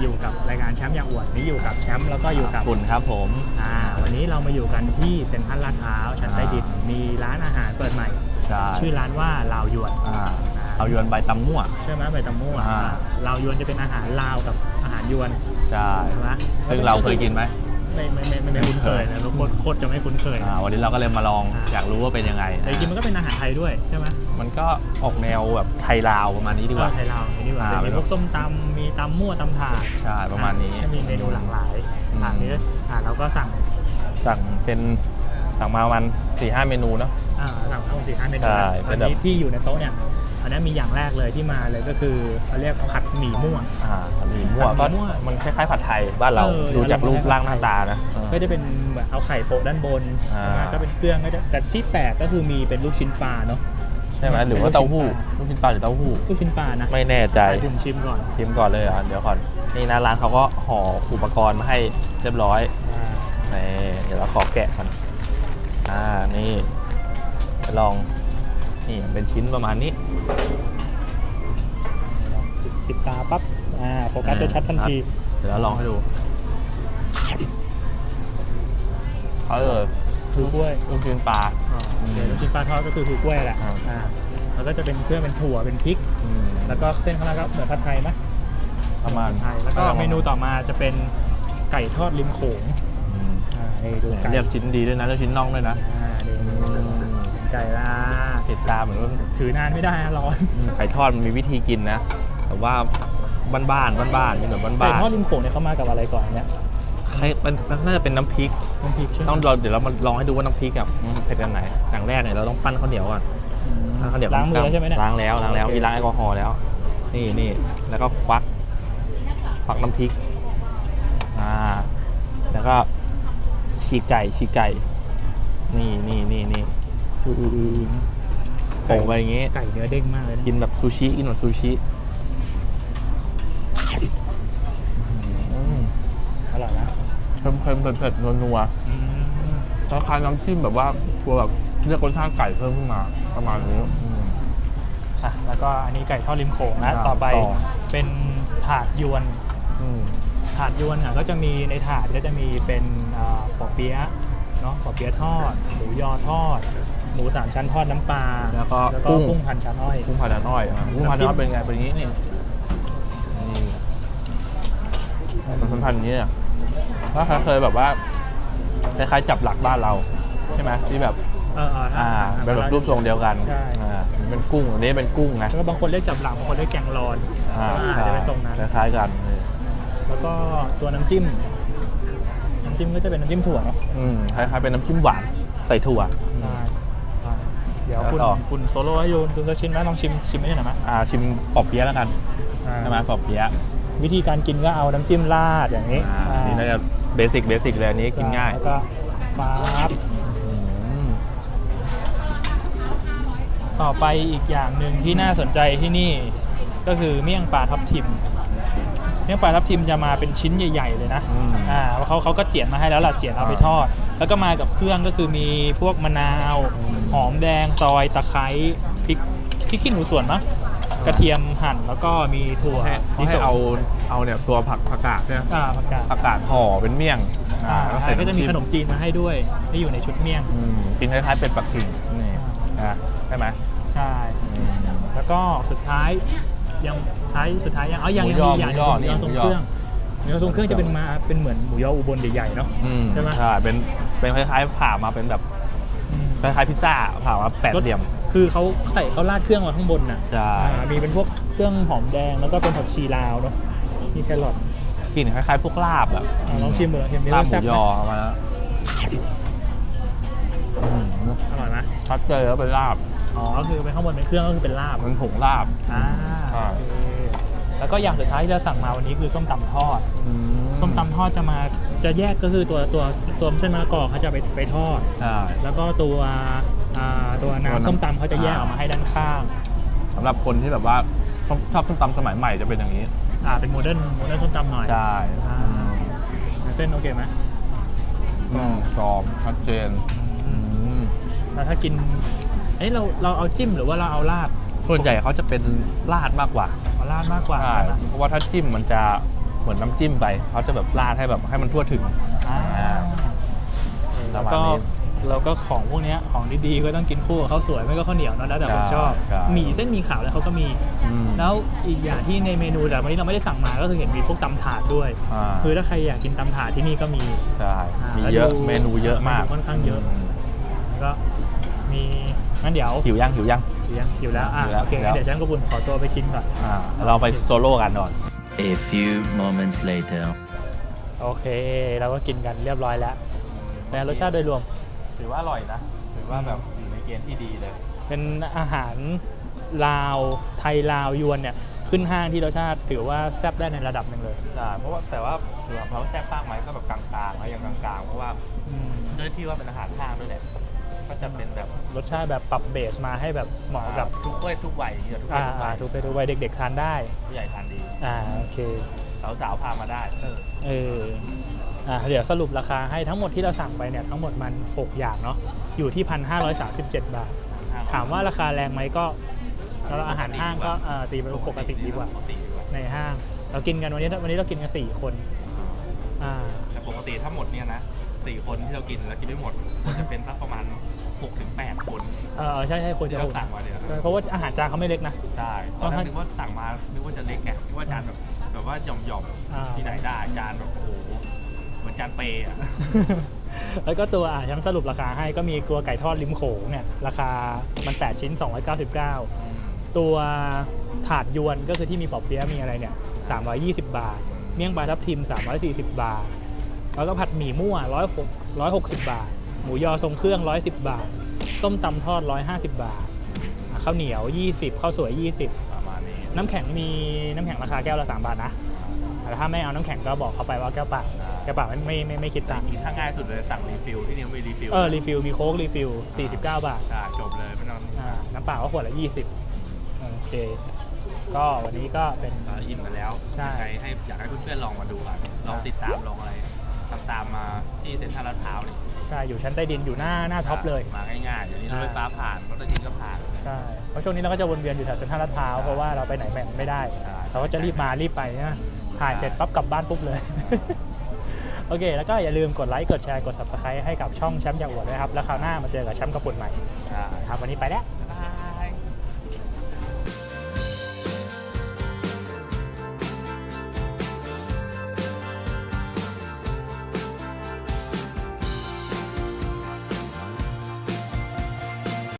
อยู่กับรายการแชมป์อยากอวดนี่อยู่กับแชมป์แล้วก็อยู่กับคุณครับผมอ่าวันนี้เรามาอยู่กันที่เซ็นทรัลลาดพร้าวชั้นใต้ดินมีร้านอาหารเปิดใหม่ ใช่ชื่อร้านว่าลาวยวนอ่าเอายวนใบตำมั่วใช่ไหมใบตำมั่วอ่าลาวยวนจะเป็นอาหารลาวกับอาหารยวนใช่ใช่ไหมซึ่งเราเคยกินไหม ไม่ไม่ไม่ไม่ไม่คุ้นเคยนะโคตรโคตรจะไม่คุ้นเคยอ่าวันนี้เราก็เลยมาลองอ่าอยากรู้ว่าเป็นยังไงแต่จริงๆมันก็เป็นอาหารไทยด้วยใช่ไหมมันก็ออกแนวแบบไทยลาวประมาณนี้ดีกว่าเออไทยลาวอย่างนี้ดีกว่าอ่ามีพวกส้มตำมีตำมั่วตำถาดใช่ประมาณนี้ก็มีเมนูหลากหลายอืมอ่านี้อ่าเราก็สั่งสั่งเป็นสั่งมาประมันสี่ห้าเมนูเนาะอ่าสั่งทั้งหมดสี่ห้าเมนูใช่นะเป็อันนแบบนี้ที่อยู่ในโต๊ะเนี่ย อันนี้มีอย่างแรกเลยที่มาเลยก็คือเขาเรียกผัดหมี่ม่วง อ่าผัดหมี่มั่วผัก็ดหมี่มั่วมันคล้ายๆผัดไทยบ้านเราเออ ดูจากรูปอารมณ์ร่างหน้าตานะเออ ก็จะเป็นเหมือนเอาไข่โปะด้านบนอ่าใช่ไหมก็เป็นเครื่องก็จะแต่ที่แปลกก็คือมีเป็นลูกชิ้นปลาเนาะ ใช่ไหมหรือว่าเต้าหู้ลูกชิ้นปลาหรือเต้าหู้ ลูกชิ้นปลานะไม่แน่ใจ ให้ผมชิมก่อนชิมก่อนเลยเหรอะเดี๋ยวก่อนนี่นะร้านเขาก็ห่ออุปกรณ์มาให้เรียบร้อยอ่านี่เดี๋ยวเราขอแกะก่อนอ่านี่ไปลอง นี่เป็นชิ้นประมาณนี้ปิดปิดตาปั๊บ อ่า โฟกัสจะชัดทันที เดี๋ยวเราลองให้ดูเออคือกล้วยลูกชิ้นปลาอ๋อโอเคลูกชิ้นปลาทอดก็คือคือกล้วยแหละอ่าอ่า แล้วก็จะเป็นเครื่องเป็นถั่ว เป็นพริกอืมแล้วก็เส้นข้างล่างก็เหมือนผัดไทยไหมประมาณผัดไทย แล้วก็เมนูต่อมาจะเป็นไก่ทอดริมโขงอืมอ่านี่ดูไก่เรียกชิ้นดีด้วยนะเรียกชิ้นน่องด้วยนะอ่านี่เป็นไก่ละ ติดตามเหมือนว่าถือนานไม่ได้นะร้อนอืมไก่ทอดมันมีวิธีกินนะ แต่ว่าบ้านๆบ้านๆกินแบบไก่บ้านทอดริมโขงเนี่ยเขามากับอะไรก่อนเนี่ยๆใครมันมันน่าจะเป็นน้ำพริก น้ำพริกใช่ไหมต้องเราเดี๋ยวเรามาลองให้ดูว่าน้ำพริกอะมันเผ็ดกันไหนอย่างแรกเนี่ยเราต้องปั้นข้าวเหนียวก่อนอืมปั้นข้าวเหนียวล้างมือแล้วใช่ไหมเนี่ย ล้างแล้วล้างแล้วโอเค มีล้างแอลกอฮอล์แล้ว นี่นี่แล้วก็ควักควักน้ำพริกอ่าแล้วก็ฉีกไก่ฉีกไก่ นี่นี่นี่นี่อืออืออือ โป่งไปอย่างงี้ ไก่เนื้อเด้งมากเลยนะกินแบบซูชิ กินแบบซูชิอืมอร่อยนะเพิ่มเพิ่มเผ็ดเผ็ดนัวนัวอืมคล้ายๆน้ำจิ้มแบบว่าตัวแบบเรียกรสชาติไก่เพิ่มขึ้นมาประมาณนี้อืม อะแล้วก็อันนี้ไก่ทอดริมโขงนะอ่าต่อไปต่อ เป็นถาดยวน อืม ถาดยวนอะก็จะมีในถาดก็จะมีเป็นอ่าปอเปี๊ยะเนาะปอเปี๊ยะทอดหมูยอทอด หมูสามชั้นทอดน้ำปลาแล้วก็แล้วก็กุ้ง กุ้งพันชั้นอ้อย กุ้งพันธุ์อ้อยอะกุ้งพันธุ์อ้อยเป็นไงเป็นอย่างนี้นี่นี่มันเป็นพันธุ์อย่างนี้อะถ้าใครเคยแบบว่าคล้ายๆจับหลักบ้านเราใช่ไหมที่แบบ เออเอออ่าเป็นแบบรูปทรงเดียวกันใช่อ่าเป็นกุ้งอันนี้เป็นกุ้งไงแล้วก็บางคนเรียกจับหลังบางคนเรียกแกงรอนอ่าอาจจะเป็นทรงนั้น คล้ายๆกันเออแล้วก็ตัวน้ำจิ้ม น้ำจิ้มก็จะเป็นน้ำจิ้มถั่วเนาะอืมคล้ายๆเป็นน้ำจิ้มหวานใส่ถั่วอ่าอ่าเดี๋ยวแล้วคุณต่อ คุณโซโล่ให้โยนคุณจะชิมไหมลองชิมชิมไม่ได้หน่อยไหมอ่าชิมปอบเปี๊ยะแล้วกันอ่าใช่ไหมปอบเปี๊ยะวิธีการกินก็เอาน้ำจิ้มราดอย่างนี้อ่าอ่านี่น่าจะเบสิกเบสิกเลยอันนี้กินง่ายแล้วก็ฟ้าบอืมต่อไปอีกอย่างหนึ่งที่น่าสนใจที่นี่ ก็คือเมี่ยงปลาทับทิม เมี่ยงปลาทับทิมจะมาเป็นชิ้นใหญ่ๆเลยนะอืมอ่าเขาเขาก็เจียนมาให้แล้วล่ะเจียนเอาไปอ่าทอด แล้วก็มากับเครื่องก็คือมีพวกมะนาวอืมหอมแดงซอยตะไคร้พริกพริกขี้หนูส่วนมั้งกระเทียมหั่นแล้วก็มีถั่วให้เขาให้เอาเอาเนี่ยตัวผักผักกาดเนี่ยอ่าผักกาดผักกาดห่อเป็นเมี่ยงอ่าแล้วใส่ก็จะมีำขนมจีนมาให้ด้วยที่อยู่ในชุดเมี่ยงอืมกินคล้ายๆเป็ดปักกิ่งนี่อ่าใช่ไหมใช่อืมแล้วก็สุดท้าย ยังท้ายสุดท้ายยังเอายังหมูยังยอมีอย่างหหมูยอนึ่งหมูยอนี่ ทรงหมูยอเครื่องหมูยอทรงเครื่องจะเป็นมาเป็นเหมือนหมูยออุบลใหญ่ๆเนาะ อืมใช่ไหม ใช่เป็นเป็นคล้ายๆผ่ามาเป็นแบบคล้ายๆพิซซ่าผ่ามาแปดเหลี่ยม คือเขาใส่เขาราดเครื่องมาข้างบนน่ะใช่ อ่ามีเป็นพวกเครื่องหอมแดงแล้วก็เป็นผักชีลาวเนาะมีแครอทกลิ่นคล้ายๆพวกลาบอะอ่าลองชิมดูลองชิมดิลาบหแซ่มูบไหยอเข้ามาแล้วอืมอร่อยไหมชัดเจนแล้วเป็นลาบ อ๋อ ก็คือเป็นข้างบนเป็นเครื่องก็คือเป็นลาบมันผงลาบ อ่าอ่า โอเคแล้วก็อย่างสุดท้ายที่เราสั่งมาวันนี้คือส้มตำทอดอืส้มตำทอดจะมาจะแยกก็คือตัวตัวตัวเส้นมะละกอเขาจะไปไปทอด ใช่ แล้วก็ตัวอ่าตัวตัวน้ำน้ำส้มตำเขาจะแยกอ่า ออกมาให้ด้านข้างสำหรับคนที่แบบว่าชอบชอบส้มตำสมัยใหม่จะเป็นอย่างนี้ อ่าเป็นโมเดิร์นโมเดิร์นส้มตำหน่อยใช่อ่าเส้นโอเคไหมอืมกรอบชัดเจนอืมแล้วถ้ากิน เอ้ยเราเราเอาจิ้มหรือว่าเราเอาราดส่วนใหญ่เขาจะเป็นราดมากกว่าเอาราดมากกว่าใช่นะเพราะว่าถ้าจิ้มมันจะเหมือนน้ำจิ้มไปเขาจะแบบราดให้แบบให้มันทั่วถึง อ่าปแล้ระวมาณก็นี้แล้วก็ของพวกเนี้ยของดีๆก็ต้องกินคู่กับข้าวสวยไม่ก็ข้าวเหนียวเนอะแล้วแต่คนใช่ชอบใช่ หมี่เส้นหมี่ขาวแล้วเขาก็มี อืมแล้วอีกอย่างที่ในเมนูแต่วันนี้เราไม่ได้สั่งมาก็คือเห็นมีพวกตำถาดด้วย อ่าคือถ้าใครอยากกินตำถาดที่นี่ก็มี ใช่อ่ามีแล้วเยอะดูเมนูเยอะมากเมนูค่อนข้างเยอะ ก็มี งั้นเดี๋ยวหิวยังหิวยังเลี้ยงอยู่แล้วอะอยู่แล้วโอเคอยู่แล้วเดี๋ยวฉันกับบุญขอตัวไปกินก่อน อ่าเราไปโซโล่กันก่อน A few moments later. โอเคเราก็กินกันเรียบร้อยแล้วแต่รสชาติโดยรวมถือว่าอร่อยนะ ถือว่าแบบอยู่ในเกณฑ์ที่ดีเลย เป็นอาหารลาวไทยลาวยวนเนี่ยขึ้นห้างที่รสชาติถือว่าแซ่บได้ในระดับหนึ่งเลยใช่เพราะว่าแต่ว่าถือว่าเขาแซ่บมากไหมก็แบบกลางๆแล้วยังกลางๆ เพราะว่าอืมด้วยที่ว่าเป็นอาหารห้างด้วยแหละ ก็จะเป็นแบบรสชาติแบบปรับเบสมาให้แบบเหมาะกับทุกเพศทุกวัยอย่างเงี้ยทุกเพอ่าศทุกวัยทุกเพศทุกวัยเด็ก ๆ ทานได้ ผู้ใหญ่ทานดีอ่าโอเค สาวๆพามาได้เออเอออ่าเดี๋ยวสรุปราคาให้ทั้งหมดที่เราสั่งไปเนี่ยทั้งหมดมัน 6 อย่างเนาะอยู่ที่ 1,537 บาท ถามว่าราคาแรงไหมก็แล้วอาหารห้างก็เอ่อตีเป็นปกติดีกว่าปกติดีกว่าในห้าง เรากินกันวันนี้วันนี้เรากินกัน4คนอ่า แต่ปกติถ้าหมดเนี่ยนะ สี่คนที่เรากินแล้วกินไม่หมดควรจะเป็นสักประมาณ6-8ถึงคนเออใช่ใช่ควรที่จะเราอุ่นสั่งมาเนี่ยเพราะว่าอาหารจานเขาไม่เล็กนะ ใช่ตอนแรกนึกว่าสั่งมานึกว่าจะเล็กไงนึกว่าจานแบบแบบว่าหย่อมหย่อมๆอ่า ที่ไหนได้จานแบบโอ้โหเหมือนจานเปย์อะแล้วก็ตัวอ่าฉันสรุปราคาให้ก็มีตัวไก่ทอดริมโขงเนี่ยราคามัน 8 ชิ้น 299 ตัวถาดยวนก็คือที่มีปอบเปี๊ยะมีอะไรเนี่ย320 บาท เมี่ยงปลาทับทิม 340 บาท แล้วก็ผัดหมี่มั่ว106 160บาท หมูยอทรงเครื่อง110บาท ส้มตำทอด150บาทอะข้าวเหนียว20ข้าวสวย20ประมาณนี้น้ำแข็งมีน้ำแข็งราคาแก้วละ3บาทนะแต่ถ้าไม่เอาน้ำแข็งก็บอกเขาไปว่าแก้วเปล่าแก้วเปล่าไม่ไม่ไม่ไม่คิดตังค์กินถ้าง่ายสุดเลยสั่งรีฟิลที่นี่มีรีฟิลเออรีฟิลมีโค้กรีฟิล49 บาทใช่จบเลยไม่ต้องอ่าน้ำเปล่าก็ขวดละ 20 โอเค ก็วันนี้ก็เป็นก็อิ่มกันแล้วใช่ ยังไงให้อยากให้เพื่อนๆลองมาดูกันลองติดตามลองอะไร ตามตามๆมาที่เซ็นทรัลลาดพร้าวนี่ใช่อยู่ชั้นใต้ดินอยู่หน้าหน้าท็อปเลย มาง่ายๆเดี๋ยวนี้รถไฟฟ้าผ่านรถไฟดินก็ผ่านใช่เพราะช่วงนี้เราก็จะวนเวียนอยู่แถวเซ็นทรัลลาดพร้าวเพราะว่าเราไปไหนแบบไม่ได้ใช่เราก็จะรีบมารีบไปนะถ่ายเสร็จปั๊บกลับบ้านปุ๊บเลย โอเค แล้วก็อย่าลืมกดไลค์กดแชร์กด subscribe ให้กับช่องแชมป์อยากอวดด้วยครับ แล้วคราวหน้ามาเจอกับแชมป์กระปุ่นใหม่ใช่ครับวันนี้ไปแล้ว